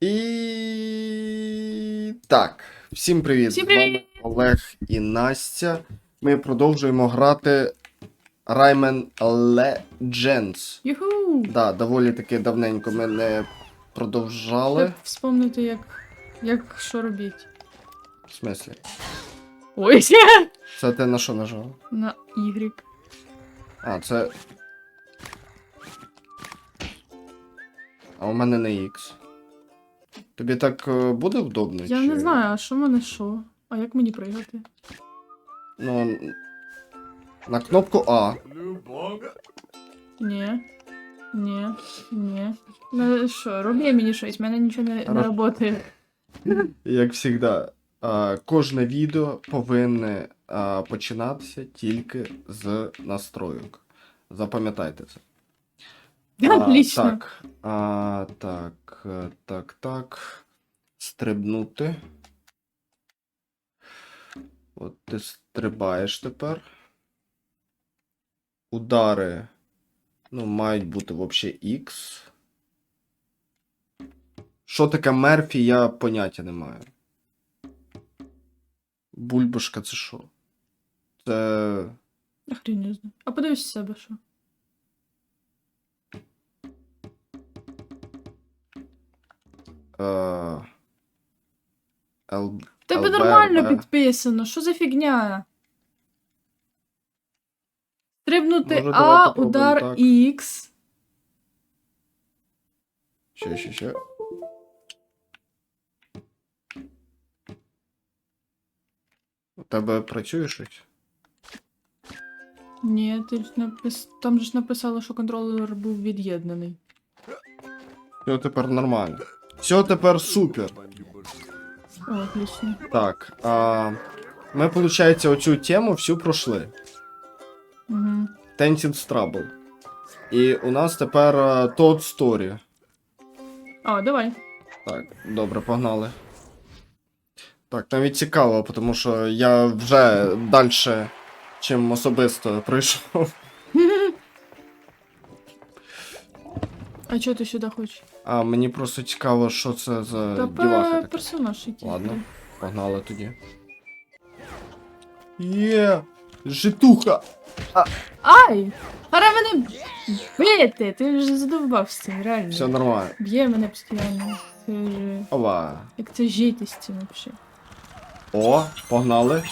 І так, всім привіт! Всім З вами! Олег і Настя. Ми продовжуємо грати Rayman Legends. Юху! Да, доволі таки давненько ми не продовжали. Щоб вспомнити, як, як що робіть. В смислі? Ой, Це ти на що нажав? на Y. А, це. А у мене не X. Тобі так е, буде вдобно? Я чи- не знаю, а що в мене що? А як мені пригати? Ну. н- На кнопку А. Ні. Ні. Ні. Ну що, роби мені щось, в мене нічого не, не роботає. Як завжди, а, кожне відео повинне а, починатися тільки з настройок. Запам'ятайте це. А, Отлично. Так, а, так, е, так, так. Стрибнути. От ти стрибаєш тепер. Удари. Ну, мають бути взагалі X. Що таке Мерфі, я поняття не маю. Бульбашка це що? Це. Я хрін не знаю. А подивись себе, що. Тебе ЛБ, нормально ЛБ. підписано, що за фігня? Стрибнути Може, А, удар так. X. Ще, ще, ще. У тебе працює щось? Ні, ти ж напис... там же ж написало, що контролер був від'єднаний. Все тепер нормально. Все тепер супер. О, отлично. Так, а, ми, виходить, оцю тему всю пройшли. Угу. Tencent Trouble. І у нас тепер а, Story. А, давай. Так, добре, погнали. Так, навіть цікаво, тому що я вже далі, чим особисто пройшов. А чого ти сюди хочеш? А мені просто цікаво, що це за Та діваха така. персонаж який. Ладно, погнали тоді. Є! Житуха! Ай! Пора мене бити! Ти вже задовбав з цим, реально. Все нормально. Б'є мене постійно. Це ж... Ова. Як це жити з цим взагалі? О, погнали.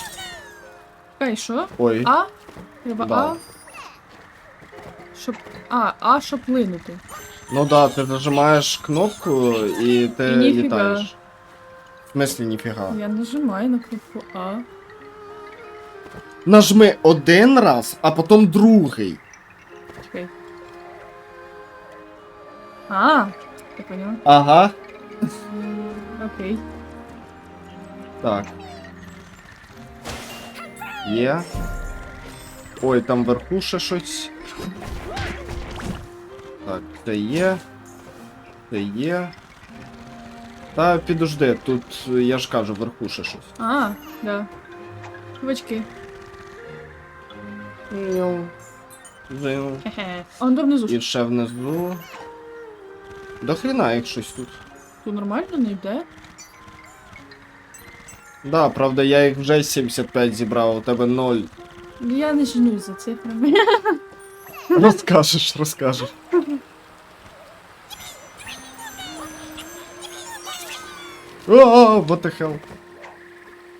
Ай, що? Ой. А? Треба Да. А? Щоб... А, А, щоб плинути. Ну да, ти нажимаєш кнопку ти І ніфіга. літаєш. В смислі ніфіга. Я нажимаю на кнопку А. Нажми один раз, а потім другий. Чекай. А, я поняла. Ага. Окей. Так. Є. Ой, там вверху ще щось. Так, це є. Це є. Та підожди, тут я ж кажу, вверху ще щось. А, да. Чувачки. Зил. Хе-хе. А он внизу. І ще внизу. До хрена їх щось тут. Тут нормально не йде? Да, правда, я їх вже 75 зібрав, а у тебе 0. Я не женусь за цифрами. Розкажеш, розкажеш. О, what the hell?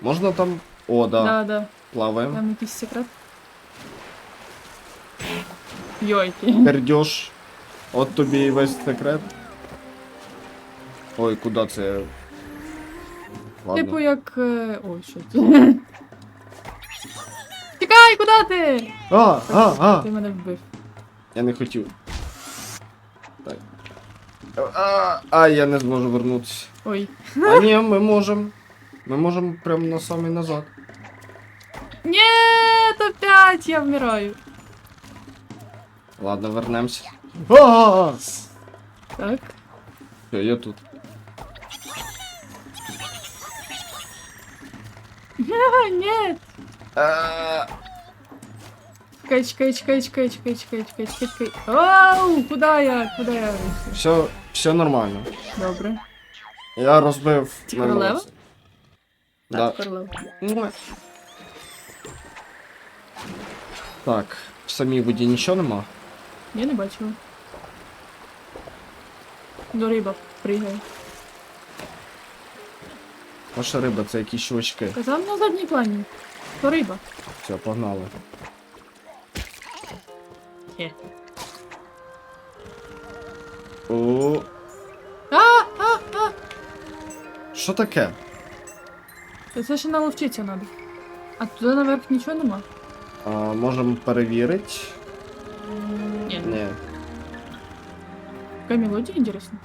Можна там. О, да, Да, да. плаваємо. Там якийсь секрет. Йойки. Пердьош. От тобі і весь секрет. Ой, куди це? Ладно. Типу як. е, Ой, що це? Тікай, куди ти? А, а, а! Ти мене вбив. Я не хотів. Так. А, а, я не зможу вернутися. Ой. А ні, ми можемо. Ми можемо прямо на самий назад. Ні, опять я вмираю. Ладно, вернемося. А! Так. Все, я тут. А, ні. А, Чекай, чекай, чекай, чекай, чекай, чекай, чекай, чекай, чекай. Оу, куди я? Куди я? Все, все нормально. Добре. Я розбив на королева? Да. Так, королева. Так, в самій воді нічого нема. Я не бачила. До риба пригає. Ваша риба, це якісь чувачки. Казав на задній плані. То риба. Все, погнали. Є. що таке? Та Це ще нам вчитися треба. А туди наверх нічого нема? А, можемо перевірити. Ні. Ні. Яка мелодія, інтересно.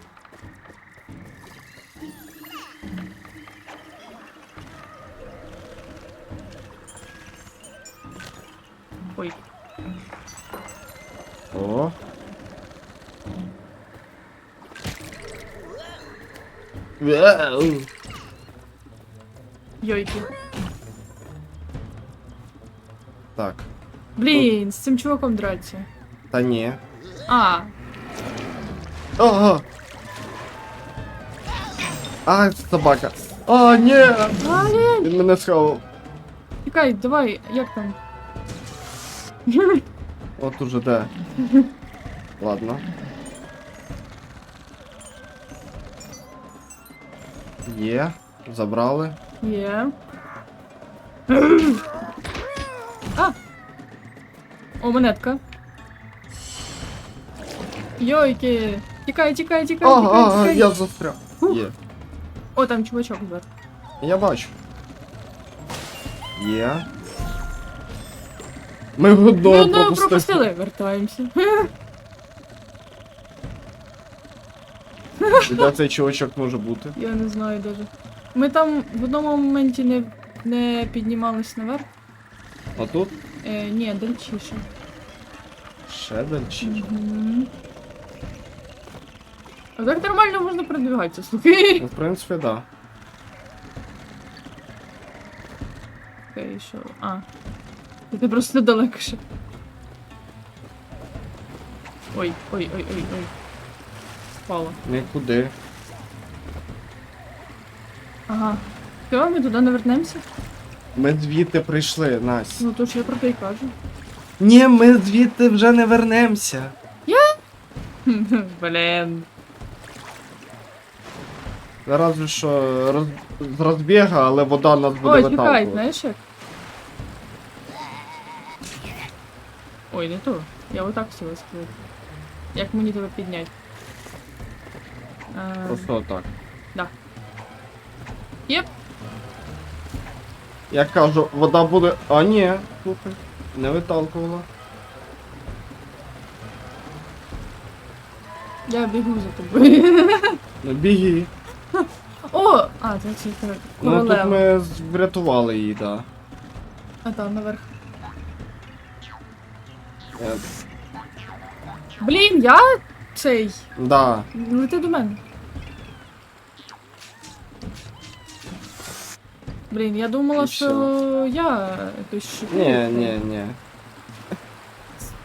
Йойки. Так. Блін, з цим чуваком драться. Та ні. А, Ага. А, собака. А, ні! блін, Він мене схавав. чекай, давай, як там? От уже де. Ладно. Є. Забрали. Є. А! О, монетка. Йойки! Тікай, тікай, тікай, Ага, тікай, ага, тікай. я застряг. Є. О, там чувачок зверху. Я бачу. Є. Ми Ми одного одного пропустили. пропустили, вертаємося. І Де цей чувачок може бути? Я не знаю даже. Ми там в одному моменті не, не піднімались наверх. А тут? Е, ні, дальчіше. Ще дальше. Мгм. А так нормально можна передвигатися, слухай. Ну, в принципі, да. Окей, що. А. Ти просто далеко ще. Ой, ой, ой, ой, ой. Впало. Нікуди. Ага. Все, ми туди не вернемося? Ми звідти прийшли, Настя. Ну то ж я про те й кажу. Ні, ми звідти вже не вернемося. Блін. Разве що роз... з розбіга, але вода нас буде Ой, чекай, виталкувати. знаєш як? Ой, не то. Я отак хотіла сказати. Як мені тебе підняти? Е, Просто отак. Єп. Я кажу, вода буде. А ні, слухай, не виталкувала. Я бігу за тобою. Ну біги. О! А, це це це Ну тут королева. ми з- врятували її, да. А там наверх. Е, Блін, я цей. Да. Лети до мене. Блін, я думала, І що я якось шикую. Ні, ні, ні.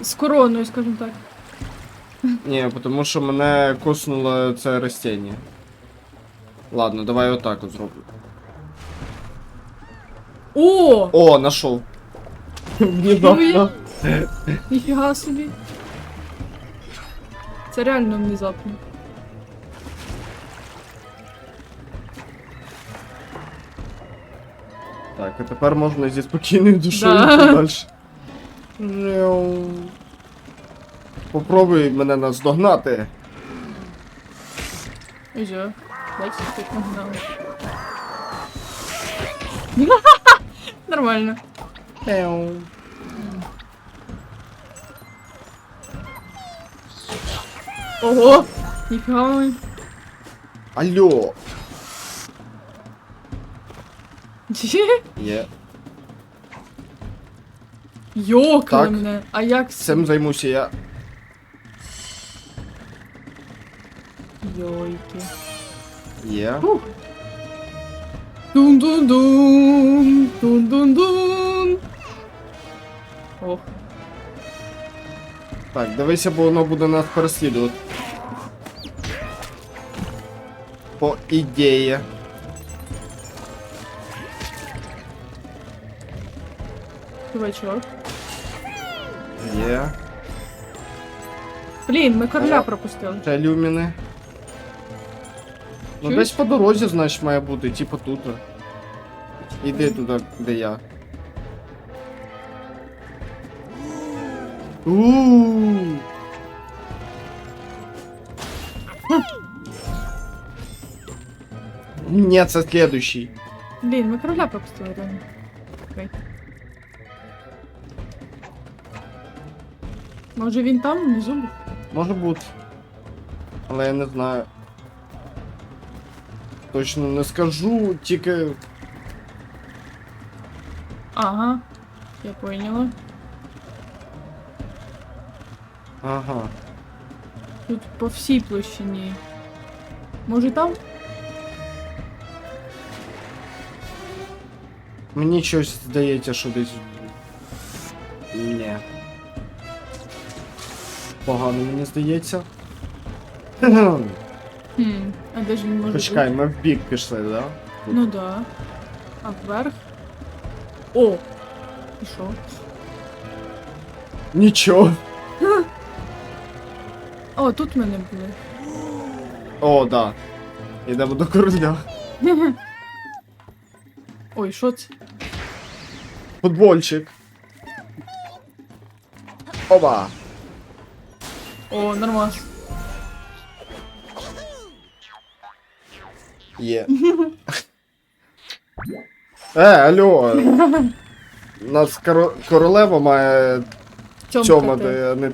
З короною, скажімо так. Ні, тому що мене коснуло це растіння. Ладно, давай отак от зроблю. О! О, нашов. Ніфіга собі. Це реально внезапно. Так, а тепер можна зі спокійною душою Да. йти далі. Попробуй мене наздогнати. Що? Бачиш, як нагнали. Нормально. Еу. Ого! Мені. Алло. Є. Йокали Так. мене. А як це? Цим займуся я. Йойки. Є. Фух. Дун-дун-дун! Дун-дун-дун! Ох. Так, дивися, бо воно буде нас переслідувати. По ідеї. Чувачок. Є. Блін, ми короля О. пропустили. Ще люміни. Ну Чуєш? десь по дорозі, значить, має бути, типу тут. Іди туди, де я. Ууу. Ні, це следующий. Блін, ми короля пропустили, реально. Окей. Може він там внизу? був? Може бути. Але я не знаю. Точно не скажу, тільки. Ага. Я поняла. Ага. Тут по всій площині. Може там? Мені щось здається, що десь. Ні. Погано мені здається. Хм. А де ж він може Почекай, бути? ми в бік пішли, да? Ну да. А вверх? О! І що? Нічого. О, тут ми не були. О, да. Ідемо до короля. Ой, що це? Футбольчик. Оба. О, нормас. Є. Е, алло. Нас коро- королева має Тьомка цьомати, ти. а не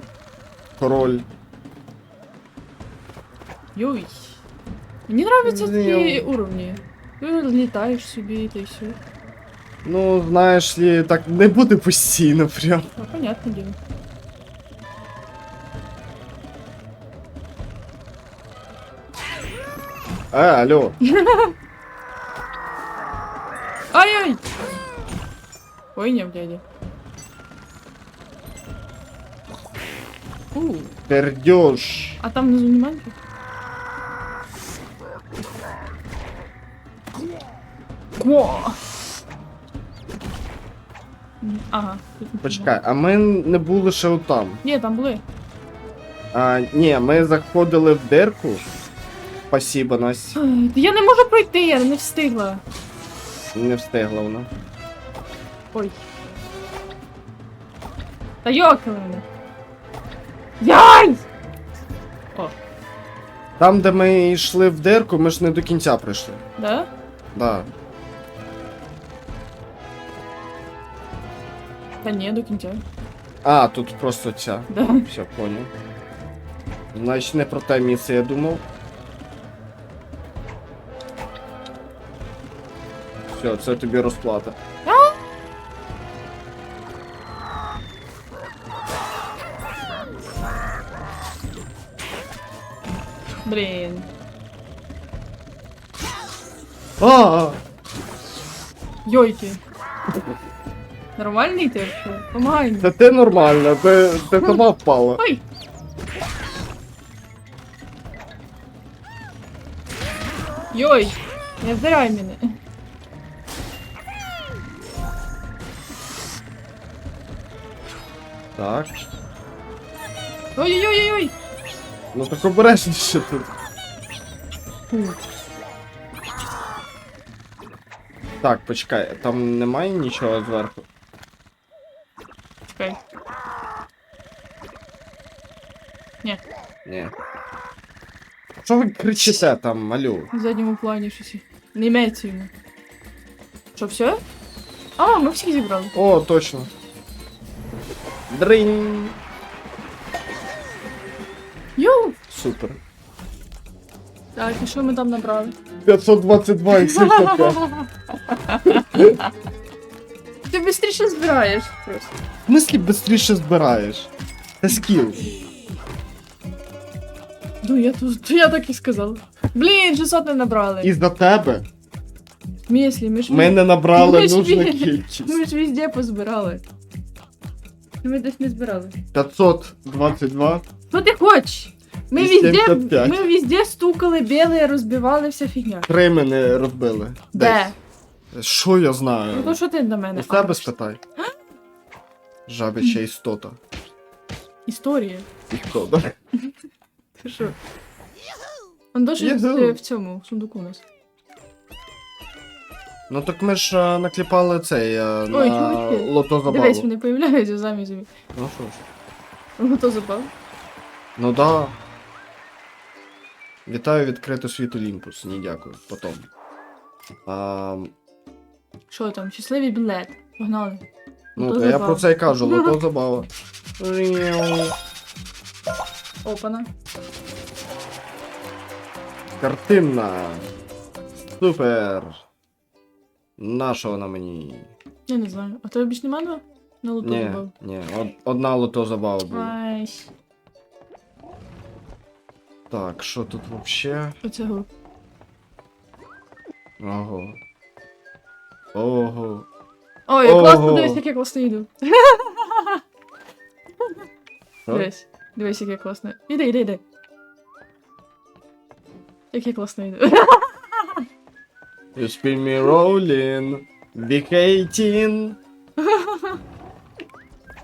король. Йой. Мені нравятся такі уровні. Ти літаєш собі та й все. Ну, знаєш ли, так не буде постійно прям. Ну, понятне діло. Е, алло. Ай-ай! Пойняв, дядя. У, Пердеж. а там внизу немає? О! М, Ага. тут нічого. Почекай, а ми не були ще отам. Ні, там були. А, ні, ми заходили в дирку. Спасибо, Настя. Ай, Я не можу пройти, я не встигла. Не встигла вона. Ой. Та йокали мене. Яй! О, Там, де ми йшли в дирку, ми ж не до кінця прийшли. да? Да. Та ні, до кінця. А, тут просто ця. Да. Все, понял. Значить, не про те місце я думав. Все, це тобі розплата. Блін. А! Йойки. Нормальний ти що? Помагай. Та ти нормально, ти, ти сама впала. Ой! Йой! Не вдаряй мене. Так. Ой-ой-ой-ой! Ну так обережніше тут. Фу. Так, почекай, там немає нічого зверху. Ні. Що ви кричите там, малю? в задньому плані щось. Не йметься йому. Що, все? А, ми всіх зібрали. О, точно. Дринь. Йоу! Супер. Так, і що ми там набрали? 522 і 75. Ти швидше збираєш просто. В смислі швидше збираєш? Це скіл. Ну, я тут, то я так і сказала. Блін, 600 не набрали. І за тебе В смислі, ми ж ми не набрали Ми ж нужну ві- кількість. Ми ж везде позбирали. Ми десь не збирали. 522. Що ти хочеш? Ми везде, 75. ми везде стукали, били, розбивали, вся фігня. Три мене розбили. Де? Десь. Що я знаю? Ну то що ти на мене? У тебе спитай. Жабича істота. Історія. Істота. Ти що? Он досі в цьому в сундуку у нас. Ну так ми ж е, накліпали цей е, Ой, на чуваки. лото забаву. Дивись, вони появляються самі собі. Ну що ж. Ну то забав. Ну да. Вітаю відкрито світ Олімпус. Ні, дякую. Потом. А, Що там? Щасливий білет. Погнали. ну, Лото то я забава. про це й кажу, лото забава. Опана. Картинна. Супер. На мені. Я не знаю. А тебе більш нема два? На лото Ні, забав. ні, од- одна лото забава була. Ай. Так, що тут вообще? Оцього. Ого. Ого. Ой, я Ого. класно, дивись, як я класно йду. Що? Дивись. Дивись, як я класно. Іди, іди, іди. Як я класно. You spin me rolling. Big 18.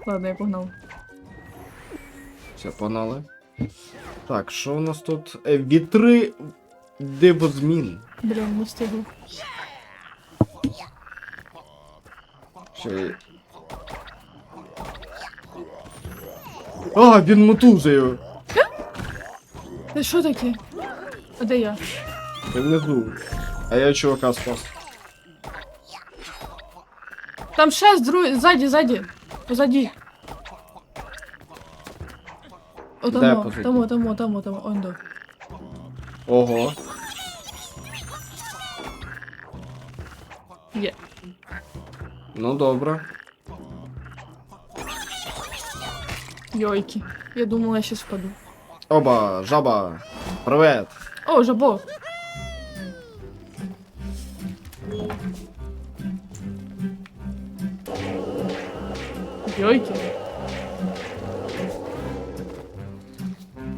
Ладно, я погнав. Все, погнали. Так, що у нас тут? Е, вітри дивозмін. Блін, не встигла. Є? А, він мотузею. Це що таке? А де я? Ти внизу. А я чувака спас. Там ще з друг... ззаді, ззаді. Позаді. О, Де тамо, позаді? тамо, тамо, тамо, тамо, он до. Ого. Є. Ну добре. Йойки. Я думала, я щас впаду. Оба, жаба. Привет. О, жабо. Йойки.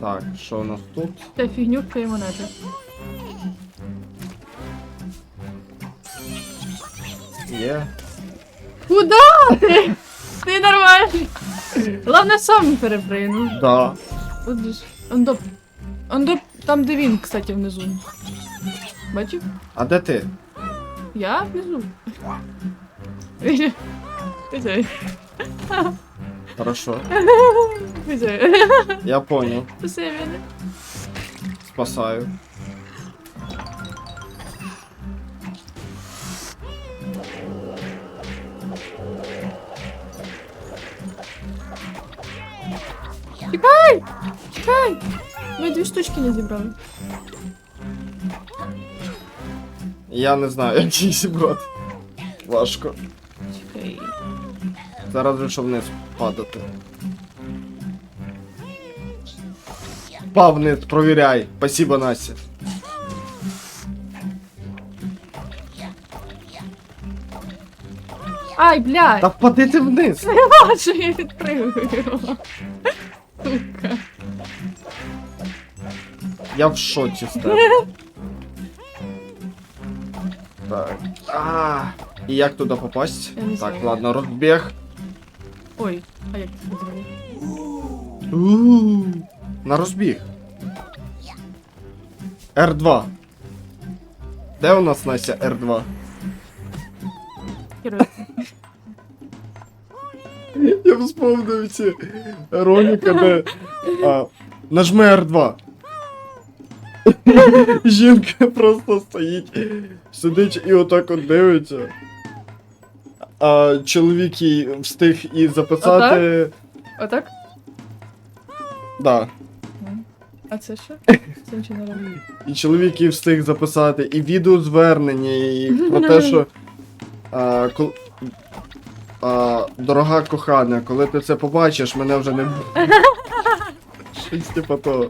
Так, що у нас тут? Та фігнюка і монети. Є. Куда ти? Ти нормальний. Главне сам перепригнув. Да. От же ж. Ондо. Ондо, там де він, кстати, внизу. Бачив? А де ти? Я внизу. Хорошо. Я понял. Мене. Спасаю. Чекай! Чекай! Ми дві штучки не зібрали. Я не знаю, як її зібрати. Важко. Чекай. Зараз же що вниз падати. Пав вниз, провіряй. Спасибо, Настя. Ай, блядь! Та впади ти вниз. Бачу, я відпригую. Сука. Я в шоці з тебе. Так. А, і як туди попасть? Я не Так, знаю. ладно, розбіг. Ой, а як це зробити? У, На розбіг. R2. Де у нас Настя R2? Керуйся. Я вспомнив ці ролики, де а, нажми R2. Жінка просто стоїть, сидить і отак от дивиться. А чоловік їй встиг і записати. Отак? Да. А це що? Це нічого не робить. І чоловік їй встиг записати і відеозвернення, і про те, що. А, кол... а, дорога кохана, коли ти це побачиш, мене вже не буде. Щось типу того.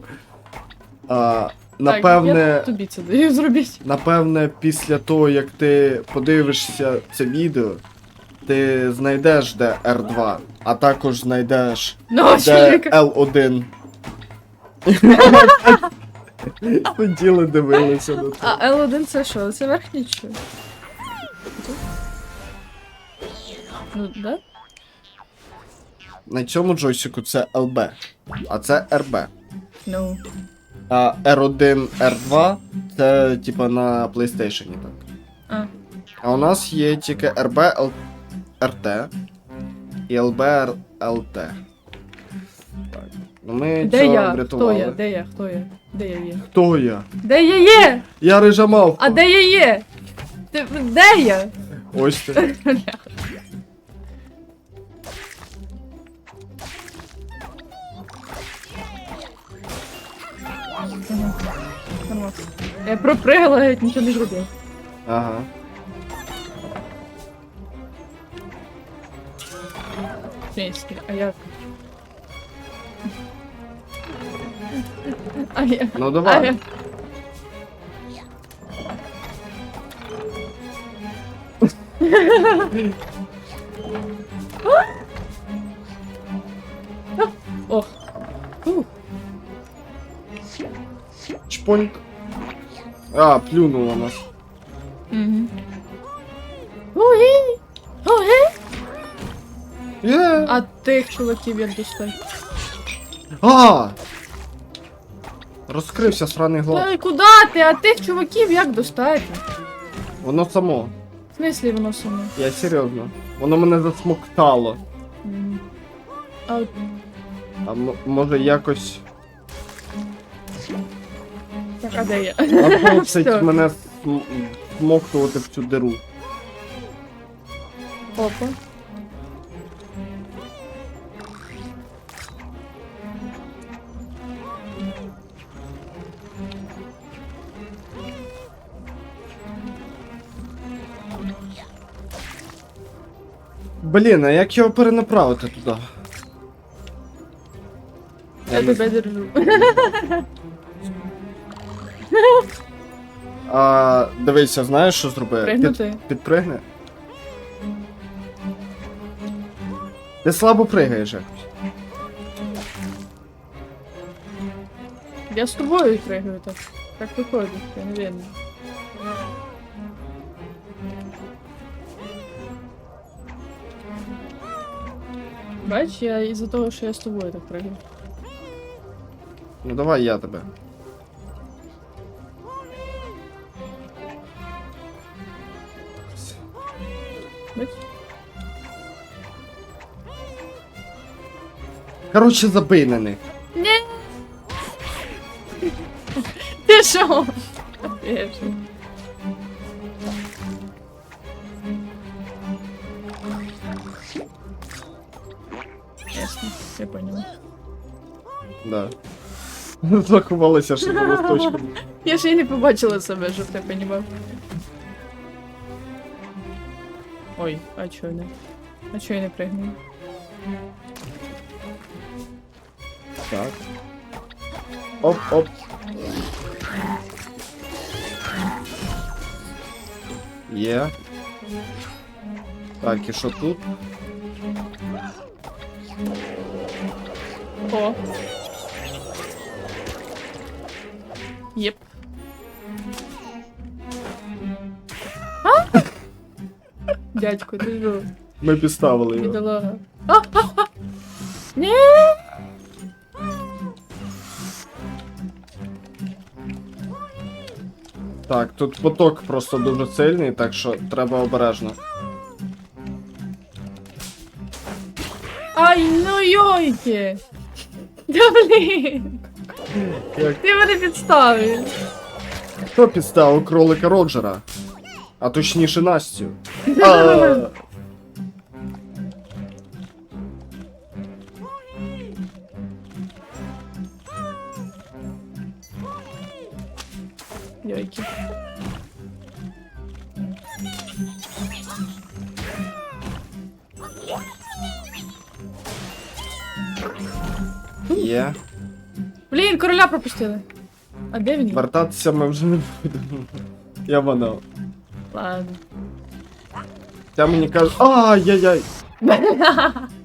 А, напевне. Так, я тобі це даю зробити. Напевне, після того, як ти подивишся це відео, ти знайдеш де R2, а також знайдеш Ну, де чоловіка. L1. Сиділи, дивилися на це. А L1 це що? Це верхній чи? Ну, да? На цьому джойстику це LB, а це RB. Ну. А R1, R2 це типа на PlayStation, так. А. А у нас є тільки RB, L... RT і LB, LT. Так. Ну ми Де цього я? Хто врятували. я? Де я? Хто я? Де я є? Хто я? Де я є? Я рижа мавпа. А де я є? Ти, де я? Ось ти. Нормально. Я пропригала, геть нічого не зробив. Ага. Фінський, а як? А я. Ну давай. А я. Ох. Чпоньк. А, плюнула нас. Угу. Ой! Ой! Є. А тих чуваків як достать? А! Розкрився сраний глаз. Ой, куди ти? А тих чуваків як достати? Воно само. В смислі воно саме? Я серйозно. Воно мене засмоктало. М. А от А м- може якось а де я? Що? мене см- смоктувати в цю диру. Опа. Блін, а як його перенаправити туди? Я тебе держу. А, дивися, знаєш, що зроби? Пригнути? Під, підпригни. Ти слабо пригаєш якось. Я з тобою пригаю так. Так виходить, я не видно. Бач, я із-за того, що я з тобою так пригаю. Ну давай я тебе. Коротше, забий на них. Ні! Ти що? Ясно, я поняла. Да. Заховалися ще за листочком. Я ще й не побачила себе, щоб ти понімав. Ой, а чого не? А чого я не пригну? Так. Оп, оп. Є. Так, і що тут? О. Єп. А? Дядько, ти що? Ми підставили його. Бідолага. А, а, а. Ні! Так, тут поток просто дуже сильний, так що треба обережно. Ай, ну йойки! Да блін! Як... Ти мене підставив. Хто підставив кролика Роджера? А точніше Настю. А, А де він? Вертатися ми вже не будемо. Я банав. Ладно. Я мені кажу. Ай-яй-яй.